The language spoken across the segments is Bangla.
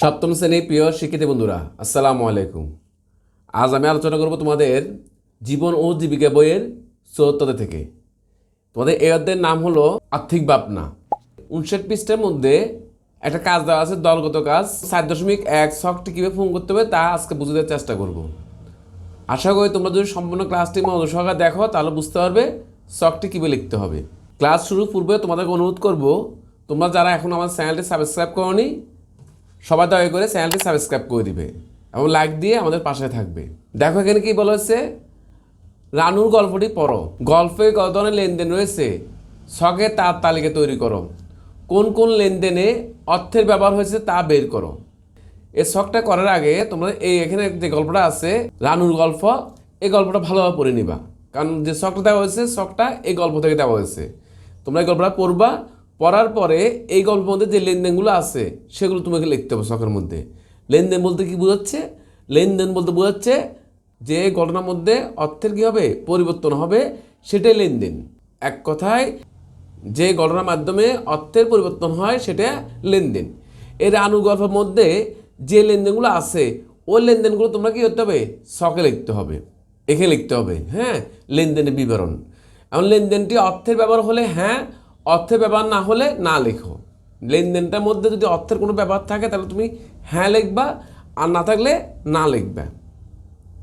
সপ্তম শ্রেণির প্রিয় শিক্ষিত বন্ধুরা, আসসালামু আলাইকুম। আজ আমি আলোচনা করব তোমাদের জীবন ও জীবিকা বইয়ের চৌহত্তর থেকে। তোমাদের এই অধ্যায়ের নাম হলো আর্থিক ভাবনা। উনষাট পৃষ্ঠের মধ্যে একটা কাজ দেওয়া আছে, দলগত কাজ। সাত দশমিক এক শখটি কীভাবে ফোন করতে হবে তা আজকে বুঝে দেওয়ার চেষ্টা করব। আশা করি তোমরা যদি সম্পূর্ণ ক্লাসটি মনোযোগ সহকারে দেখো, তাহলে বুঝতে পারবে শখটি কীভাবে লিখতে হবে। ক্লাস শুরুর পূর্বে তোমাদেরকে অনুরোধ করব, তোমরা যারা এখন আমার চ্যানেলটি সাবস্ক্রাইব করনি সবাই দয়া করে চ্যানেলটি সাবস্ক্রাইব করে দিবে এবং লাইক দিয়ে আমাদের পাশে থাকবে। দেখো এখানে কি বলা হচ্ছে রানুর গল্পটি পড়ো। গল্পে কত ধরনের লেনদেন রয়েছে? শখে তার তালিকা তৈরি করো। কোন কোন লেনদেনে অর্থের ব্যবহার হয়েছে তা বের করো। এই শখটা করার আগে তোমরা এই এখানে যে গল্পটা আছে, রানুর গল্প, এই গল্পটা ভালোভাবে পড়ে নিবা। কারণ যে শখটা দেওয়া হয়েছে শখটা এই গল্প থেকে দেওয়া হয়েছে। তোমরা এই গল্পটা পড়বা পড়ার পরে এই গল্পের মধ্যে যে লেনদেনগুলো আছে, সেগুলো তোমাকে লিখতে হবে শখের মধ্যে। লেনদেন বলতে কি বোঝাচ্ছে? লেনদেন বলতে বোঝাচ্ছে যে ঘটনার মধ্যে অর্থের কী হবে? পরিবর্তন হবে, সেটাই লেনদেন। এক কথায়, যে ঘটনার মাধ্যমে অর্থের পরিবর্তন হয়, সেটা লেনদেন। এর আনুগল্পের মধ্যে যে লেনদেনগুলো আছে, ওই লেনদেনগুলো তোমরা কী করতে হবে? শখে লিখতে হবে। এখানে লিখতে হবে হ্যাঁ? লেনদেনের বিবরণ। এমন লেনদেনটি অর্থের ব্যবহার হলে হ্যাঁ অর্থের ব্যবহার না হলে না লেখো। লেনদেনটার মধ্যে যদি অর্থের কোনো ব্যবহার থাকে, তাহলে তুমি হ্যাঁ লিখবা, আর না থাকলে না লিখবা।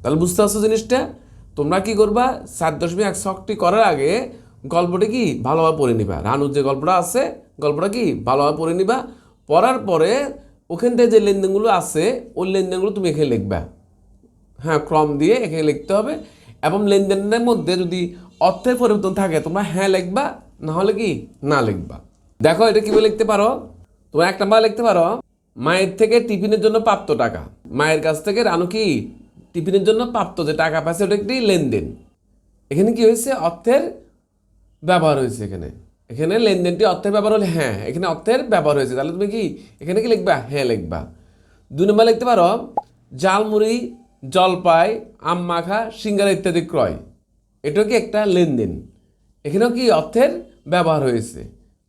তাহলে বুঝতে পারছ জিনিসটা? তোমরা কি করবা? সাত দশমিক এক শখটি করার আগে গল্পটি কি ভালোভাবে পড়ে নিবা। রানুর যে গল্পটা আছে, গল্পটা কি ভালোভাবে পড়ে নিবা। পড়ার পরে ওখান থেকে যে লেনদেনগুলো আছে, ওই লেনদেনগুলো তুমি এখানে লিখবা। হ্যাঁ ক্রম দিয়ে এখানে লিখতে হবে। এবং লেনদেনের মধ্যে যদি অর্থের পরিবর্তন থাকে, তোমরা হ্যাঁ লিখবা না হলে কি? না লিখবা। দেখো, এটা কীভাবে লিখতে পারো? তোমরা এক নাম্বার লিখতে পারো, মায়ের থেকে টিফিনের জন্য প্রাপ্ত টাকা। মায়ের কাছ থেকে রানু কি? টিফিনের জন্য প্রাপ্ত যে টাকা পাচ্ছে ওটা একটি লেনদেন। এখানে কি হয়েছে? অর্থের ব্যবহার হয়েছে এখানে। এখানে লেনদেনটি অর্থের ব্যবহার হলে হ্যাঁ এখানে অর্থের ব্যবহার হয়েছে। তাহলে তুমি কি? এখানে কি লিখবা? হ্যাঁ লিখবা। দুই নম্বর লিখতে পারো জালমুড়ি জলপাই, আম, মাখা, সিঙ্গারা ইত্যাদি ক্রয়। এটাও কি একটা লেনদেন? এখানেও কি অর্থের ব্যবহার হয়েছে?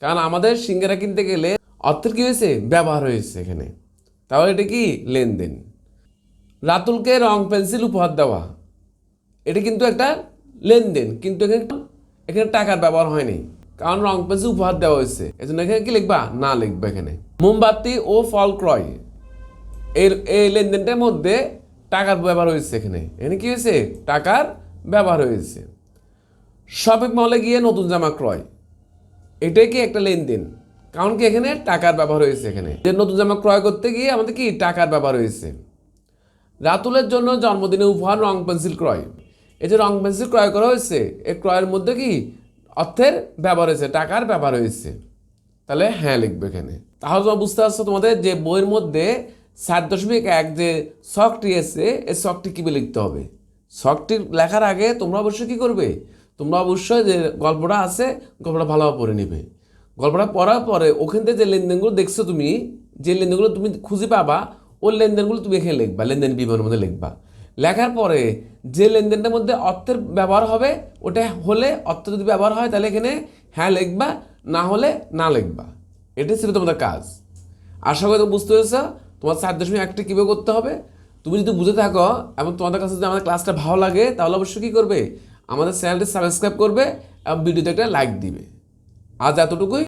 কারণ আমাদের সিঙ্গারা কিনতে গেলে অর্থের কি হয়েছে? ব্যবহার হয়েছে এখানে। তাহলে এটা কি লেনদেন? রাতুলকে রং পেন্সিল উপহার দেওয়া। এটা কিন্তু একটা লেনদেন, কিন্তু এখানে এখানে টাকার ব্যবহার হয়নি। কারণ রং পেন্সিল উপহার দেওয়া হয়েছে। এজন্য এখানে কি লিখবা? না লিখবা এখানে। মোমবাতি ও ফল ক্রয়। এই এই লেনদেনটার মধ্যে টাকার ব্যবহার হয়েছে এখানে। এখানে কি হয়েছে? টাকার ব্যবহার হয়েছে। শপিং মলে গিয়ে নতুন জামা ক্রয়। এটাই কি একটা লেনদেন? কারণ কি এখানে টাকার ব্যবহার হয়েছে এখানে। যে নতুন জামা ক্রয় করতে গিয়ে আমাদের কি টাকার ব্যবহার হয়েছে? রাতুলের জন্য জন্মদিনে উপহার, রং পেন্সিল ক্রয়। এই যে রং পেন্সিল ক্রয় করা হয়েছে, এই ক্রয়ের মধ্যে কি অর্থের ব্যবহার হয়েছে, টাকার ব্যবহার হয়েছে? তাহলে হ্যাঁ লিখবে এখানে। তাহলে তোমরা বুঝতে পারছ তোমাদের যে বইয়ের মধ্যে সাত দশমিক এক যে শখটি এসে এই শখটি কীভাবে লিখতে হবে? শখটি লেখার আগে তোমরা অবশ্যই কী করবে? তোমরা অবশ্যই যে গল্পটা আছে, গল্পটা ভালোভাবে পড়ে নেবে। গল্পটা পড়ার পরে ওখান থেকে যে লেনদেনগুলো দেখছ তুমি, যে লেনদেনগুলো তুমি খুঁজে পাবা, ওই লেনদেনগুলো তুমি এখানে লিখবা, লেনদেন বিবরণের মধ্যে লিখবা। লেখার পরে যে লেনদেনটার মধ্যে অর্থের ব্যবহার হবে, ওটা হলে অর্থ যদি ব্যবহার হয়, তাহলে এখানে হ্যাঁ লিখবা, না হলে না লিখবা। এটাই ছিল তোমাদের কাজ। আশা করি বুঝতে পেরেছ, তোমার চার দশমিক একটা কীভাবে করতে হবে। তুমি যদি বুঝে থাকো এবং তোমাদের কাছে যদি আমাদের ক্লাসটা ভালো লাগে, তাহলে অবশ্যই কী করবে? আমাদের চ্যানেলটি সাবস্ক্রাইব করবে এবং ভিডিওতে একটা লাইক দিবে। আজ এতটুকুই।